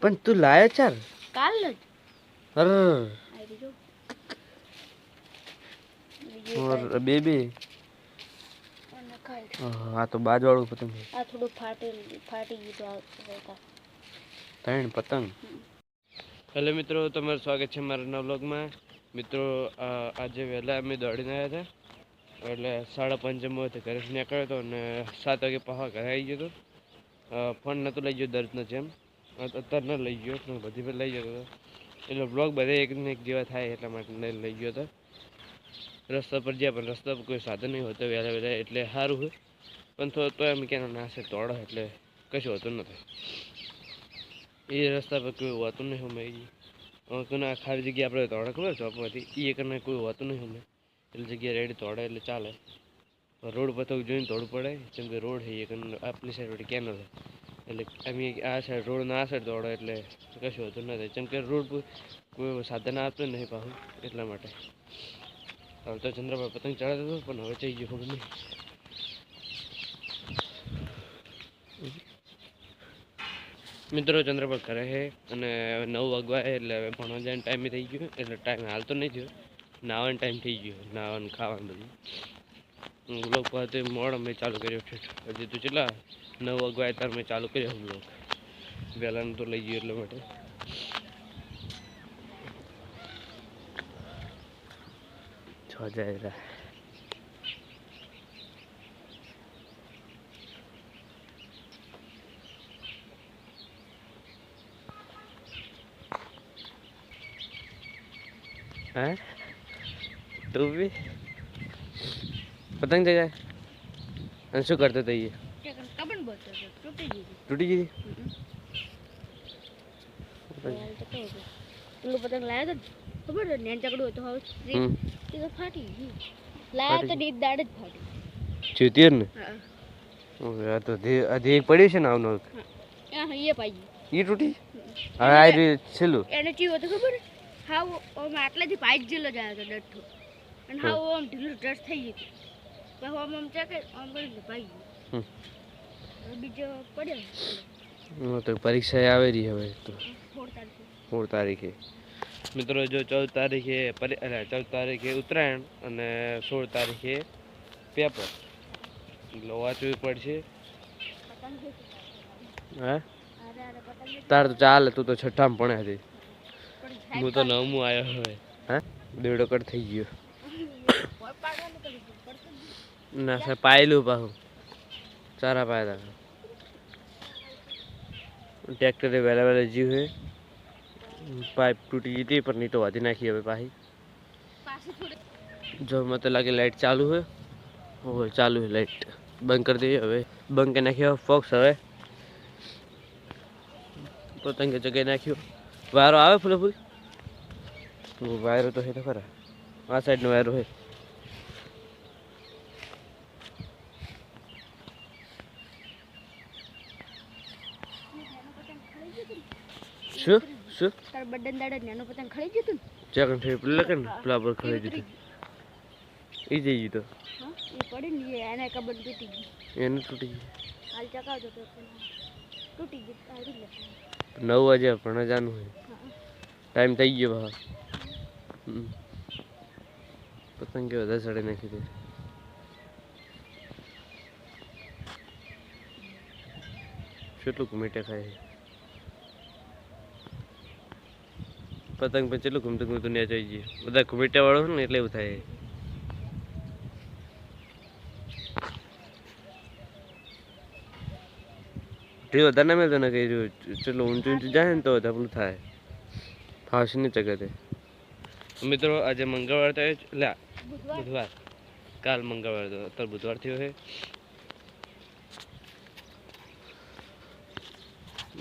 પણ તું લાયો ચાલ કાલ જ અર ઓર બેબી હા તો બાજ પતંગ આ થોડું ફાટી ફાટી ગયું ત્રણ પતંગ હેલો મિત્રો તમારું સ્વાગત છે મારા નવલોગમાં મિત્રો આજે વહેલા અમે દોડીને આવ્યા હતા એટલે સાડા પંચે મોતે ઘરે નીકળ્યો હતો અને સાત વાગે પાવા ઘરે આવી ગયો હતો ફંડ નહોતો લઈ ગયો દર્દનો જેમ ન લઈ ગયો પણ બધી પર લઈ ગયો હતો એટલે બ્લોગ બધે એકને એક જેવા થાય એટલા માટે લઈ ગયો હતો રસ્તા પર જ્યાં પણ રસ્તા પર કોઈ સાધન નહીં હોતો વહેલા વહેલા એટલે સારું હોય પણ તો તો એમ ક્યાં ના છે તોડો એટલે કશું હોતું નથી એ રસ્તા પર કોઈ હોતું નહીં અમે કોને આ ખાલી જગ્યા આપણે તોડે ખબર ચોપમાંથી એ કને કોઈ હોતું નહીં અમે એટલે જગ્યા રેડી તોડે એટલે ચાલે રોડ પતંગ જોઈને દોડ પડે જેમ કે રોડ છે એક આપણી સાઈડ વળી કેનલ એટલે અમે આ સાઈડ રોડના આ સાઈડ દોડો એટલે કશું હોતું નથી કેમ કે રોડ કોઈ સાધન આપતું નહીં પાછું એટલા માટે હવે તો ચંદ્રભાઈ પતંગ ચડાવતો હતો પણ હવે જઈ ગયો ખબર નહીં મિત્રો ચંદ્રભાઈ કરે છે અને હવે નવ વાગવા એટલે હવે ભણવા જવાનો ટાઈમે થઈ ગયો એટલે ટાઈમ હાલતો નહીં થયો નાવાનો ટાઈમ થઈ ગયો નાવાનું ખાવાનું બધું हम लोग कहते मोड़ में चालू करियो હજી તો કેટલા નવ વાગ્યા તાર મેં ચાલુ કર્યો હમ લોગ વેલાને તો લઈ ગયો એટલા માટે છ જાય રહ્યા हैं तू भी पतंग दे जाए अंशु करते थे ये टूटी जी तो पतंग लाया था ખબર છે નેન ચકડું તો હવે તે તો ફાટી ગઈ લાયા તો દીપ દાડ જ ફાટી ચેતીર ને હા તો દે અધે એક પડ્યું છે ને આવનો હા એ પાઈ એ તૂટી હવે આ રે છેલું એને ચીવો તો ખબર હા ઓમ આટલેથી પાઈ જ જેલો જાય તો ડઠ્ઠો અને હા ઓમ ઢીલું ડ્રેસ થઈ ગયું કે હો મમ ચેક આમ કરીને ભાઈ બીજો પડ્યો તો પરીક્ષા આવે રહી હવે તો સોળ તારીખે મિત્રો જો ચૌદ તારીખે એટલે ચૌદ તારીખે ઉત્તરાયણ અને સોળ તારીખે પેપર એટલે વાંચવું પડશે હે તાર તો ચાલે તું તો છઠ્ઠામાં ભણે હતી હું તો નવમું આવ્યો હવે હે દેડો કટ થઈ ગયો ना पाइलू पा चारा पाए ट्रैक्टर बेले बेले जी हुए पाइप टूटी जीती पर नहीं तो वादी ना खी पाही जो मत तो लगे लाइट चालू है वो चालू है लाइट बंद कर दी हमें बंद के नाखी फॉक्स हे पतंग जगह नाखी वायर आए फूल फूल वायर तो है खरा आ साइड वायर है શું શું તાર બડન દાડે નેનો પતંગ ખળી ગયું તું ચેકન થઈ પેલા કે પેલા પર ખળી ગયું ઈ જઈ ગયું તો એ પડી ને એને કબડ તૂટી ગઈ એને તૂટી ગઈ હાલ ચકાવજો તો તૂટી ગઈ તારી લે નવ વાગે પણ જાનું હોય ટાઈમ થઈ ગયો બા પતંગ કે વધારે સડે નાખી દે કેટલું કુમેટે ખાય પતંગ પણ ચેલું ઘૂમતું ઘૂમતું ન્યા જોઈ જઈએ બધા ઘૂમેટા વાળો ને એટલે એવું થાય ઢીલો તને મેં તને ને કઈ ચેટલું ઊંચું ઊંચું જાય ને તો ધાપલું થાય ફાવશે નહીં જગતે મિત્રો આજે મંગળવાર તો લે બુધવાર કાલ મંગળવાર તો અત્યારે બુધવાર થયો છે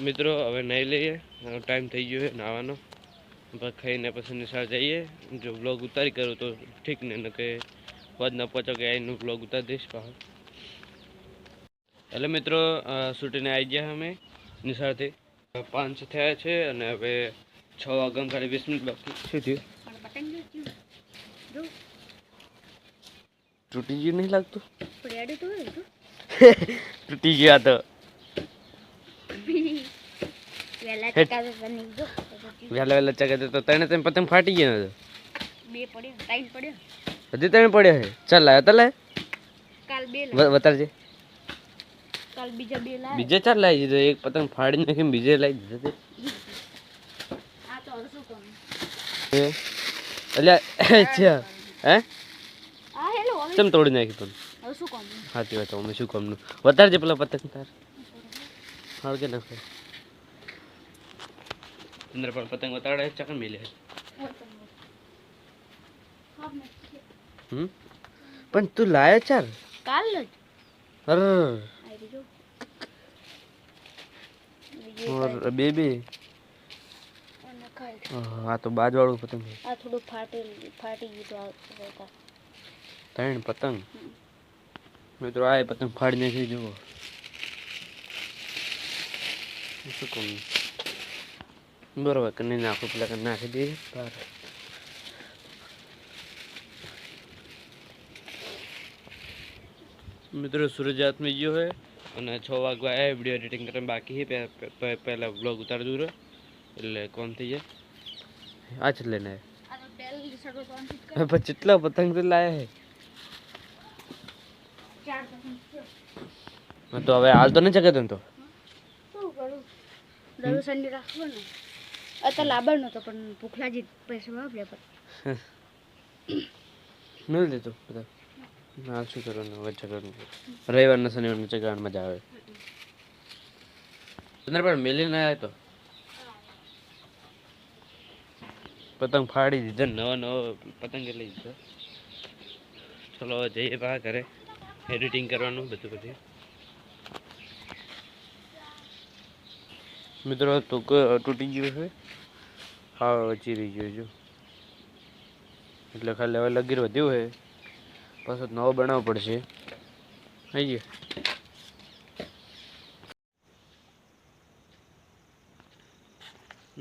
મિત્રો હવે નહીં લઈએ ટાઈમ થઈ ગયો છે નાવાનો ખાઈને પછી નિશાળ જઈએ જો બ્લોગ ઉતારી કરું તો ઠીક ને ન કે પદ ન પહોંચો કે આઈનું બ્લોગ ઉતારી દઈશ પાછો એટલે મિત્રો સૂટીને આવી ગયા અમે નિશાળથી પાંચ થયા છે અને હવે છ વાગ્યા ખાલી વીસ મિનિટ બાકી શું થયું તૂટી ગયું નહીં લાગતું તૂટી ગયા તો વેલા ચકા તો બની ગયો વેલા વેલા ચકા તો ત્રણે ત્રણ પતંગ ફાટી ગયા બે પડ્યો ત્રણ પડ્યો હજી ત્રણ પડ્યો છે ચાલ લાયો તલે કાલ બે વતારજે કાલ બીજા બે લાયા બીજે ચાર લાવી દીધો એક પતંગ ફાડી નાખી બીજે લાવી દીધો આ તો અરસું કોણ એટલે અચ્છા હે આ હેલો ચમ તોડી નાખી પણ હવે શું કામ સાચી વાત હું શું કામનું વધારજે પેલા પતંગ તાર હાર કે નાખે અંદર પણ પતંગ ઉતાડે ચકન મેલે હમ પણ તું લાયો ચાલ કાલ જ અર ઓર બેબી હા તો બાજ વાળું પતંગ આ થોડું ફાટી ફાટી ગયું ત્રણ પતંગ મિત્રો આ પતંગ ફાડી નાખી જુઓ શું કહું बरोबर कन्नै नाको पहिला कन्नै आखी दे पर मित्रों सूरजात में जो है અને છ વાગવા આવ્યા વિડીયો એડિટિંગ કરીને બાકી છે પહેલાં બ્લોગ ઉતારી દૂર એટલે કોમ થઈ જાય આ છે લઈને પણ કેટલા પતંગ તો લાયા છે તો હવે હાલ તો નહીં શકે તો શું કરું દર સંડે રાખવો ને અત્યારે લાબર નતો પણ ભૂખલા પૈસા વાપર્યા પણ મેળ દેતો બધા હાલ શું કરવાનું હવે જગડનું રવિવારના શનિવારના જગડમાં મજા આવે અંદર પણ મેલી ના આવે તો પતંગ ફાડી દીધો નવો નવો પતંગ લઈ દીધો ચલો જઈએ બા ઘરે એડિટિંગ કરવાનું બધું બધું मित्रों तो टूट ही गयो है आवाज ही रह गयो जो એટલે ખલેવ લાગી રહ્યો ધુએ પાછો નવો બનાવ પડશે આઈએ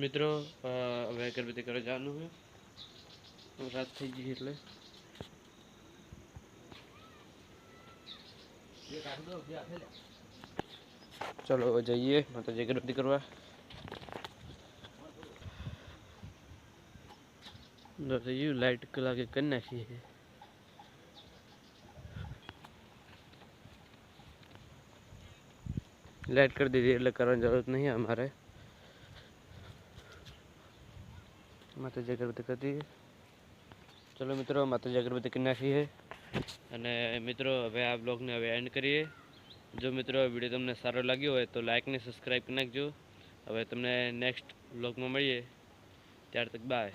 મિત્રો આ આગળ બેતે કરો જાણો હે રટ થઈ ગઈ એટલે બે કાઢ દો બે આ લે चलो जाइए माता जी की करवा लाइट कला के करना चाहिए लाइट कर दीजिए अलग करना जरूरत नहीं है हमारे माता जगरवती कर दी चलो मित्रों माता जगरवती करना चाहिए अने मित्रों हमें आप लोग ने अभी एंड करिए જો મિત્રો વિડીયો તમને સારો લાગ્યો હોય તો લાઇકને સબસ્ક્રાઈબ કરી નાખજો હવે તમને નેક્સ્ટ બ્લોગમાં મળીએ ત્યાર તક બાય